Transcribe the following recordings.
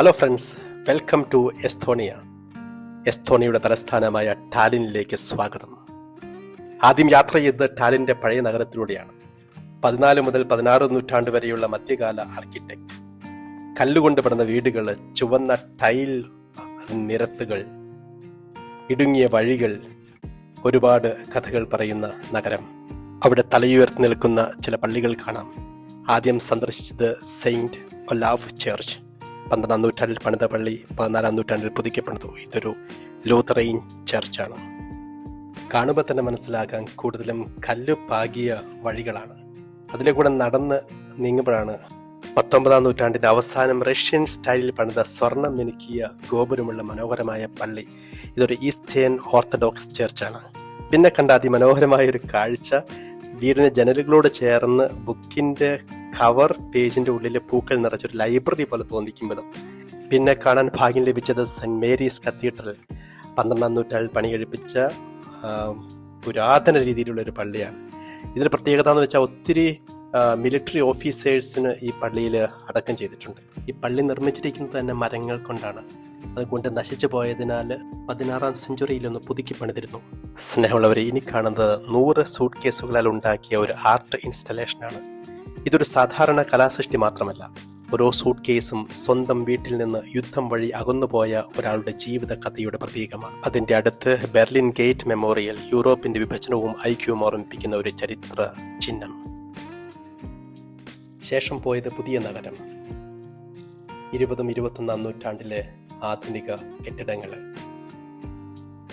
Hello friends welcome to Estonia എസ്തോണിയയുടെ തലസ്ഥാനമായ ടാലിനിലേക്ക് സ്വാഗതം. ആദ്യം യാത്ര ചെയ്തത് ടാലിന്റെ പഴയ നഗരത്തിലൂടെയാണ്. പതിനാല് മുതൽ പതിനാറ് നൂറ്റാണ്ട് വരെയുള്ള മധ്യകാല ആർക്കിടെക്ട് കല്ലുകൊണ്ട് പണിത വീടുകൾ ചുവന്ന ടൈൽ നിരത്തുകൾ ഇടുങ്ങിയ വഴികൾ ഒരുപാട് കഥകൾ പറയുന്ന നഗരം. അവിടെ തലയുയർത്തി നിൽക്കുന്ന ചില പള്ളികൾ കാണാം. ആദ്യം സന്ദർശിച്ചത് സെയിന്റ് ഒലാഫ് ചർച്ച്. പന്ത്രണ്ടാം നൂറ്റാണ്ടിൽ പണിത പള്ളി പതിനാലാം നൂറ്റാണ്ടിൽ പുതുക്കപ്പെടുന്നു ഇതൊരു ലൂത്തറൈൻ ചർച്ചാണ്. കാണുമ്പോൾ തന്നെ മനസ്സിലാക്കാൻ കൂടുതലും കല്ല് പാകിയ വഴികളാണ്. അതിലെ കൂടെ നടന്ന് നീങ്ങുമ്പോഴാണ് പത്തൊമ്പതാം നൂറ്റാണ്ടിന്റെ അവസാനം റഷ്യൻ സ്റ്റൈലിൽ പണിത സ്വർണം മിനുക്കിയ ഗോപുരമുള്ള മനോഹരമായ പള്ളി. ഇതൊരു ഈസ്റ്റേൺ ഓർത്തഡോക്സ് ചർച്ചാണ്. പിന്നെ കണ്ട അതിമനോഹരമായ ഒരു കാഴ്ച വീടിന് ജനലുകളോട് ചേർന്ന് ബുക്കിന്റെ കവർ പേജിന്റെ ഉള്ളിൽ പൂക്കൾ നിറച്ചൊരു ലൈബ്രറി പോലെ തോന്നിക്കുമ്പോൾ പിന്നെ കാണാൻ ഭാഗ്യം ലഭിച്ചത് സെന്റ് മേരീസ് കത്തീഡ്രൽ പന്ത്രണ്ടാം നൂറ്റാണ്ടിൽ പണി കഴിപ്പിച്ച പുരാതന രീതിയിലുള്ള ഒരു പള്ളിയാണ്. ഇതിന്റെ പ്രത്യേകത എന്ന് വെച്ചാൽ ഒത്തിരി മിലിറ്ററി ഓഫീസേഴ്സിന് ഈ പള്ളിയിൽ അടക്കം ചെയ്തിട്ടുണ്ട്. ഈ പള്ളി നിർമ്മിച്ചിരിക്കുന്നത് തന്നെ മരങ്ങൾ കൊണ്ടാണ്. അതുകൊണ്ട് നശിച്ചു പോയതിനാൽ പതിനാറാം സെഞ്ചുറിയിൽ ഒന്ന് പുതുക്കി പണിതിരുന്നു. സ്നേഹമുള്ളവർ ഇനി കാണുന്നത് നൂറ് സൂട്ട് കേസുകളാൽ ഉണ്ടാക്കിയ ഒരു ആർട്ട് ഇൻസ്റ്റലേഷനാണ് ഇതൊരു സാധാരണ കലാസൃഷ്ടി മാത്രമല്ല. ഓരോ സൂട്ട് കേസും സ്വന്തം വീട്ടിൽ നിന്ന് യുദ്ധം വഴി അകന്നുപോയ ഒരാളുടെ ജീവിത കഥയുടെ പ്രതീകമാണ്. അതിന്റെ അടുത്ത് ബെർലിൻ ഗേറ്റ് മെമ്മോറിയൽ യൂറോപ്പിന്റെ വിഭജനവും ഐക്യവും ഓർമ്മിപ്പിക്കുന്ന ഒരു ചരിത്ര ചിഹ്നം. ശേഷം പോയത് പുതിയ നഗരം. ഇരുപതും ഇരുപത്തൊന്നാം നൂറ്റാണ്ടിലെ ആധുനിക കെട്ടിടങ്ങൾ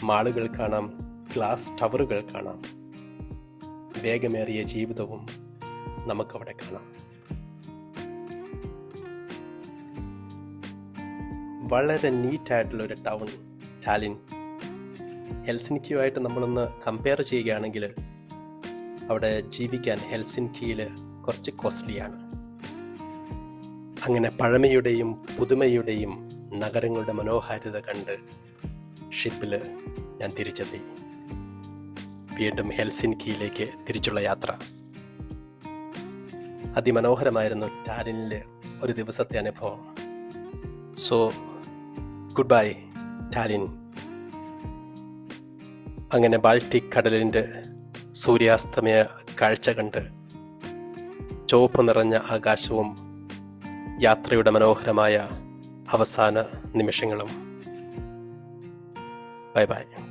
മാളുകൾ കാണാം ഗ്ലാസ് ടവറുകൾ കാണാം. വേഗമേറിയ ജീവിതവും നമുക്കവിടെ കാണാം. വളരെ നീറ്റായിട്ടുള്ള ഒരു ടൗൺ ടാലിൻ. ഹെൽസിൻകിയുമായിട്ട് നമ്മളൊന്ന് കമ്പയർ ചെയ്യുകയാണെങ്കിൽ അവിടെ ജീവിക്കാൻ ഹെൽസിൻകിയിൽ കുറച്ച് കോസ്റ്റ്ലിയാണ്. അങ്ങനെ പഴമയുടെയും പുതുമയുടെയും നഗരങ്ങളുടെ മനോഹാരിത കണ്ട് ഷിപ്പിൽ ഞാൻ തിരിച്ചെത്തി. വീണ്ടും ഹെൽസിൻകിയിലേക്ക് തിരിച്ചുള്ള യാത്ര. അതിമനോഹരമായിരുന്നു ടാലിനിലെ ഒരു ദിവസത്തെ അനുഭവം. സോ ഗുഡ് ബൈ ടാലിൻ അങ്ങനെ ബാൾട്ടിക് കടലിന്റെ സൂര്യാസ്തമയ കാഴ്ച കണ്ട് ചുവപ്പ് നിറഞ്ഞ ആകാശവും യാത്രയുടെ മനോഹരമായ അവസാന നിമിഷങ്ങളും. Bye bye.